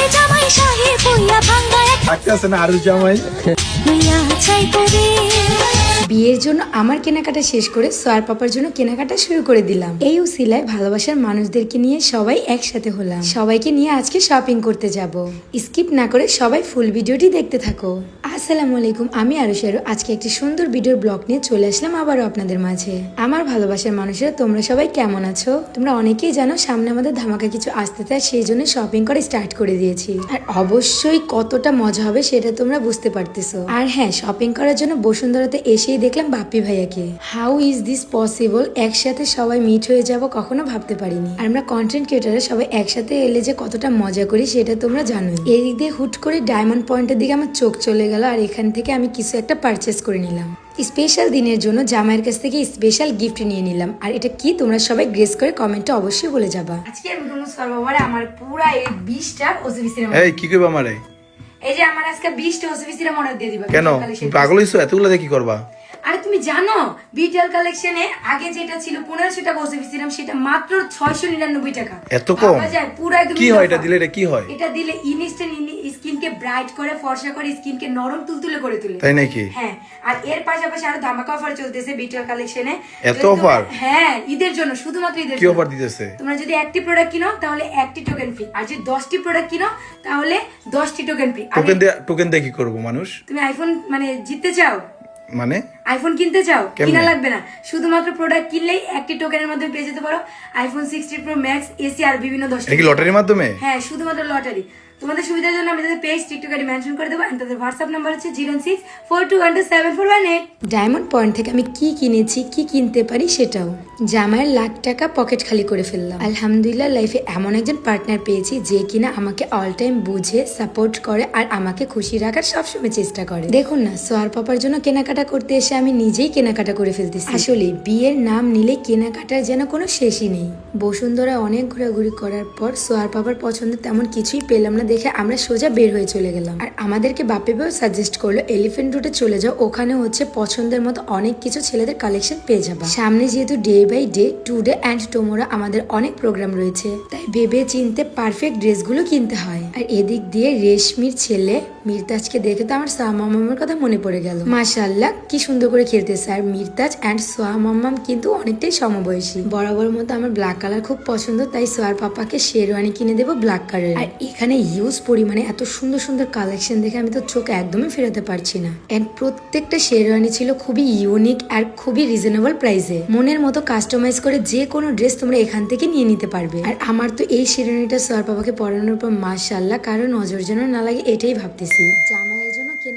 আছে জামাই শাহে পুইয়া ভাঙ্গা থাকতেছে না আরও জামাই? চাই করে। বিয়ের জন্য আমার কেনাকাটা শেষ করে সোয়ার পাপার জন্য কেনাকাটা শুরু করে দিলাম। এই উসিলায় ভালোবাসার মানুষদেরকে নিয়ে সবাই একসাথে হলাম। সবাইকে নিয়ে আজকে শপিং করতে যাব। স্কিপ না করে সবাই ফুল ভিডিওটি দেখতে থাকো। আসসালামু আলাইকুম, আমি আরুষারু আজকে একটি সুন্দর ভিডিওর ব্লগ নিয়ে চলে আসলাম আবারও আপনাদের মাঝে। আমার ভালোবাসার মানুষেরা, তোমরা সবাই কেমন আছো? তোমরা অনেকেই জানো, সামনে আমাদের ধামাকা কিছু আসতে চায়, সেই জন্য শপিং করে স্টার্ট করে দিয়েছি। আর অবশ্যই কতটা মজা হবে, সেটা তোমরা বুঝতে পারতেছো। আর হ্যাঁ শপিং করার জন্য বসুন্ধরাতে এসেই দেখলাম বাপ্পি ভাইয়াকে। হাউ ইজ দিস পসিবল একসাথে সবাই মিট হয়ে যাব কখনো ভাবতে পারিনি। আর আমরা কন্টেন্ট ক্রিয়েটারে সবাই একসাথে এলে যে কতটা মজা করি সেটা তোমরা জানোই। এই দিক দিয়ে হুট করে ডায়মন্ড পয়েন্টের দিকে আমার চোখ চলে গেল আর এখান থেকে আমি কিছু একটা পারচেস করে নিলাম। স্পেশাল দিনের জন্য জামাইয়ের কাছ থেকে স্পেশাল গিফট নিয়ে নিলাম। আর এটা কি তোমরা সবাই গ্রেস করে কমেন্টে অবশ্যই বলে যাবা। আজকে সর্ববারে আমার পুরা এই বিশটা ওসিবিসির এই কি কইবা আমারে? এই যে আমার আজকে বিশটা ওসিবিসির মনে দিয়ে দিবা। কেন? তুমি পাগল হইছো? এতগুলো দিয়ে কি করবা? আরে তুমি জানো বিটিএল কালেকশনে আগে যেটা ছিল পনেরোশো টাকা ওসিবিসিরাম সেটা মাত্র ছয়শো নিরানব্বই টাকা। এত কম? পুরো একদম কি হয় এটা দিলে এটা কি হয়? এটা দিলে ইনস্ট্যান্ট স্কিনকে ব্রাইট করে ফর্সা করে স্কিনকে নরম তুলতুলে করে তুলে। তাই নাকি? হ্যাঁ আর এর পাশাপাশি আরও ধামাকা অফার চলতেছে বিটিএল কালেকশনে এত offer? হ্যাঁ ঈদের জন্য শুধুমাত্র ঈদের কি অফার দিতেছে? তোমরা যদি একটি প্রোডাক্ট কিনো তাহলে একটি টোকেন ফ্রি আর যদি দশটি প্রোডাক্ট কিনো তাহলে দশটি টোকেন ফ্রি টোকেন দিয়ে টোকেন দিয়ে কি করব মানুষ? তুমি আইফোন মানে জিততে চাও? মানে? আইফোন কিনতে চাও? কিনা লাগবে না। শুধুমাত্র প্রোডাক্ট কিনলেই একটি টোকেনের মাধ্যমে পেয়ে যেতে পারো। IPhone sixty pro max AC আর বিভিন্ন দশ লটারির মাধ্যমে? হ্যাঁ শুধুমাত্র লটারি তোমাদের সুবিধার জন্য আমি তাদের পেজ টিকটক আইডি মেনশন করে দেবো তাদের হোয়াটসঅ্যাপ নাম্বার হচ্ছে zero six four two one two seven four one eight diamond point থেকে আমি কি কিনেছি, কি কিনতে পারি সেটাও। জামাইয়ের লাখ টাকা পকেট খালি করে ফেললাম। আলহামদুলিল্লাহ লাইফে এমন একজন পার্টনার পেয়েছি যে কিনা আমাকে অল টাইম বুঝে সাপোর্ট করে আর আমাকে খুশি রাখার সবসময় চেষ্টা করে। দেখুন না, সোয়ার পাপার জন্য কেনাকাটা করতে এসে আমি নিজেই কেনাকাটা করে ফেলতেছি। আসলে বিয়ের নাম নিলে কেনাকাটার যেন কোনো শেষই নেই। বসুন্ধরা অনেক ঘোরাঘুরি করার পর সোয়ার পাপার পছন্দ তেমন কিছুই পেলাম না দেখে আমরা সোজা বের হয়ে চলে গেলাম। আর আমাদেরকে বাপে ভাইও সাজেস্ট করল এলিফেন্ট রুটে চলে যাও ওখানে হচ্ছে পছন্দের মতো অনেক কিছু ছেলেদের কালেকশন পেয়ে যাবা। সামনে যেহেতু day by day today and tomorrow আমাদের অনেক প্রোগ্রাম রয়েছে। তাই ভেবে চিনতে পারফেক্ট ড্রেসগুলো কিনতে হয়। আর এদিক দিয়ে রেশমির ছেলে মিরতাজকে দেখে তো আমার সোয়া মামামের কথা মনে পড়ে গেল। মাশাল্লাহ কি সুন্দর করে খেলতেছে। আর মিরতাজ অ্যান্ড সোয়া মামাম কিন্তু অনেকটাই সমবয়সী। বরাবর মতো আমার ব্ল্যাক কালার খুব পছন্দ, তাই সোয়ার পাপাকে শেরওয়ানি কিনে দেবো ব্ল্যাক কালার আর এখানে হিউজ পরিমাণে এত সুন্দর সুন্দর কালেকশন দেখে আমি তো চোখ একদমই ফেরাতে পারছি না। এন্ড প্রত্যেকটা শেরওয়ানি ছিল খুবই ইউনিক আর খুবই রিজনেবল প্রাইসে মনের মতো কাস্টমাইজ করে যে কোনো ড্রেস তোমরা এখান থেকে নিয়ে নিতে পারবে। আর আমার তো এই শেরওয়ানিটা সোয়ার পাপাকে পরানোর পর মাশাল্লাহ কারও নজর যেন না লাগে এটাই ভাবতেছি। জন্য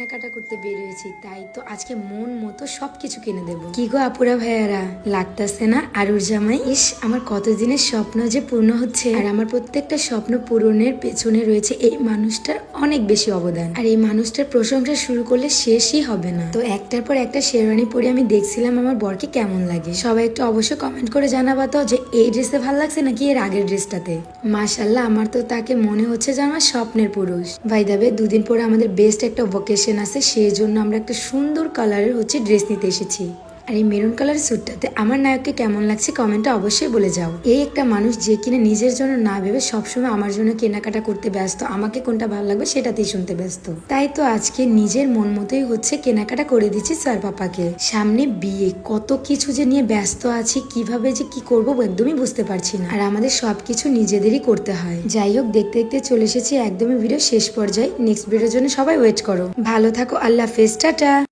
কেনাকাটা করতে বের হয়েছি তাই তো আজকে মন মতো সবকিছু কিনে দেবো। কি গো আপুরা ভাইয়ারা? লাগতাছে না? আরুর জামাই? ইস, আমার কতদিনের স্বপ্ন যে পূর্ণ হচ্ছে। আর আমার প্রত্যেকটা স্বপ্ন পূরণের পেছনে রয়েছে এই মানুষটার অনেক বেশি অবদান। আর এই মানুষটার প্রশংসা শুরু করলে শেষই হবে না। তো একটার পর একটা শেরওয়ানি পরে আমি দেখছিলাম আমার বরকে কেমন লাগে। সবাই একটু অবশ্যই কমেন্ট করে জানাবা তো যে, এই ড্রেসে ভালো লাগছে নাকি এর আগের ড্রেসটাতে মাশাল্লাহ আমার তো তাকে মনে হচ্ছে যে আমার স্বপ্নের পুরুষ। ভাই দাবে দুদিন পরে আমাদের বেস্ট একটা ভোকেশন আছে সেই জন্য আমরা একটা সুন্দর কালারের হচ্ছে ড্রেস নিতে এসেছি। আর এই মেরুন কালার স্যুটটাতে আমার নায়ককে কেমন লাগছে কমেন্টে অবশ্যই বলে যাও। এই একটা মানুষ যে কিনা নিজের জন্য না ভেবে সবসময় আমার জন্য কেনাকাটা করতে ব্যস্ত, আমাকে কোনটা ভালো লাগবে সেটাতেই শুনতে ব্যস্ত। তাই তো আজকে নিজের মন মতোই হচ্ছে কেনাকাটা করে দিচ্ছি স্যার পাপাকে। সামনে বিয়ে, কত কিছু যে নিয়ে ব্যস্ত আছি, কীভাবে যে কি করব একদমই বুঝতে পারছি না। আর আমাদের সবকিছু নিজেদেরই করতে হয়। যাই হোক, দেখতে দেখতে চলে এসেছি একদমই ভিডিও শেষ পর্যায়ে। নেক্সট ভিডিওর জন্য সবাই ওয়েট করো। ভালো থাকো, আল্লাহ হাফেজ, টাটা।